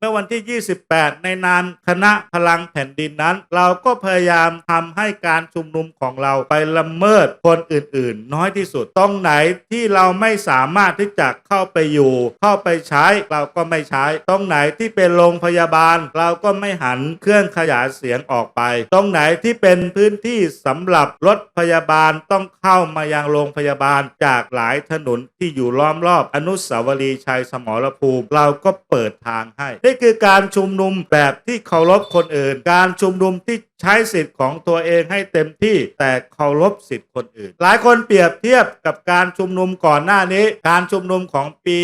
เมื่อวันที่ 28 ในนามคณะพลังแผ่นดินนั้น เราก็พยายามทำให้การชุมนุมของเราไปละเมิดคนอื่นๆ น้อยที่สุด ตรงไหนที่เราไม่สามารถที่จะเข้าไปอยู่ เข้าไปใช้เราก็ไม่ใช้ ตรงไหนที่เป็นโรงพยาบาล เราก็ไม่หันเครื่องขยายเสียงออกไป ตรงไหนที่เป็นพื้นที่สำหรับรถพยาบาลต้องเข้ามายังโรงพยาบาลจากหลายถนนที่อยู่ล้อมรอบอนุสาวรีย์ชัยสมรภูมิ เราก็เปิดทางให้นี่คือการชุมนุมแบบที่เคารพคนอื่น การชุมนุมที่ใช้สิทธิ์ของตัวเองให้เต็มที่แต่เคารพสิทธิ์คนอื่น หลายคนเปรียบเทียบกับการชุมนุมก่อนหน้านี้ การชุมนุมของปี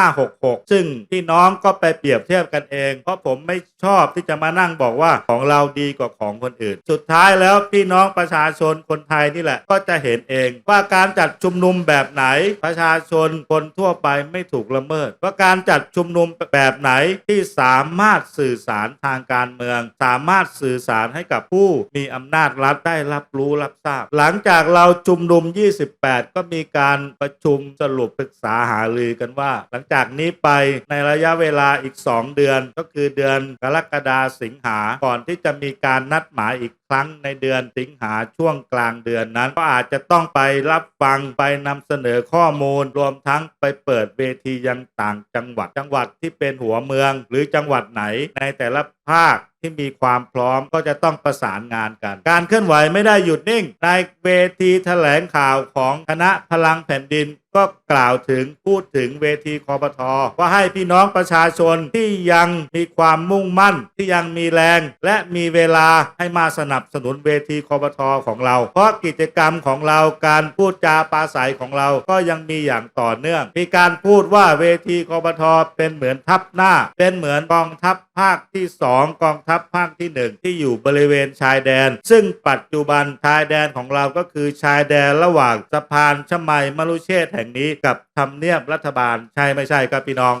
6566 ซึ่งพี่น้องก็ไปเปรียบเทียบกันเอง เพราะผมไม่ชอบที่จะมานั่งบอกว่าของเราดีกว่าของคนอื่น สุดท้ายแล้วพี่น้องประชาชนคนไทยนี่แหละ ก็จะเห็นเองว่าการจัดชุมนุมแบบไหนประชาชนคนทั่วไปไม่ถูกละเมิด ว่าการจัดชุมนุมแบบไหนที่สามารถสื่อสารทางการเมือง สามารถสื่อสารให้กับผู้มีอำนาจรัฐได้รับรู้รับทราบ หลังจากเราชุมนุม 28 ก็มีการประชุมสรุปปรึกษาหารือกันว่า หลังจากนี้ไปในระยะเวลาอีก 2 เดือนก็คือเดือนกรกฎาสิงหาก่อนที่จะมีการนัดหมายอีกครั้งในเดือนสิงหาช่วงกลางเดือนนั้น ก็อาจจะต้องไปรับฟังไปนำเสนอข้อมูล รวมทั้งไปเปิดเวทียังต่างจังหวัดจังหวัดที่เป็นหัวเมือง หรือจังหวัดไหนในแต่ละภาค ที่มีความพร้อมก็จะต้องประสานงานกัน การเคลื่อนไหวไม่ได้หยุดนิ่ง ในเวทีแถลงข่าวของคณะพลังแผ่นดินก็กล่าวถึงพูดถึงเวทีคอปทอว่าให้พี่น้องประชาชนที่ยังมีความมุ่งมั่นที่ยังมีแรง และมีเวลาให้มาสนับสนุนเวทีคอปทอของเรา เพราะกิจกรรมของเราการพูดจาปราศัยของเราก็ยังมีอย่างต่อเนื่อง มีการพูดว่าเวทีคอปทอเป็นเหมือนทัพหน้า เป็นเหมือนกองทัพภาคที่ 2 กองทัพภาคที่ 1 ที่อยู่บริเวณชายแดน ซึ่งปัจจุบันชายแดนของเราก็คือชายแดนระหว่างสะพานชมัยมรุเชษแห่งนี้กับทำเนียบรัฐบาลใช่ไม่ใช่ครับพี่น้อง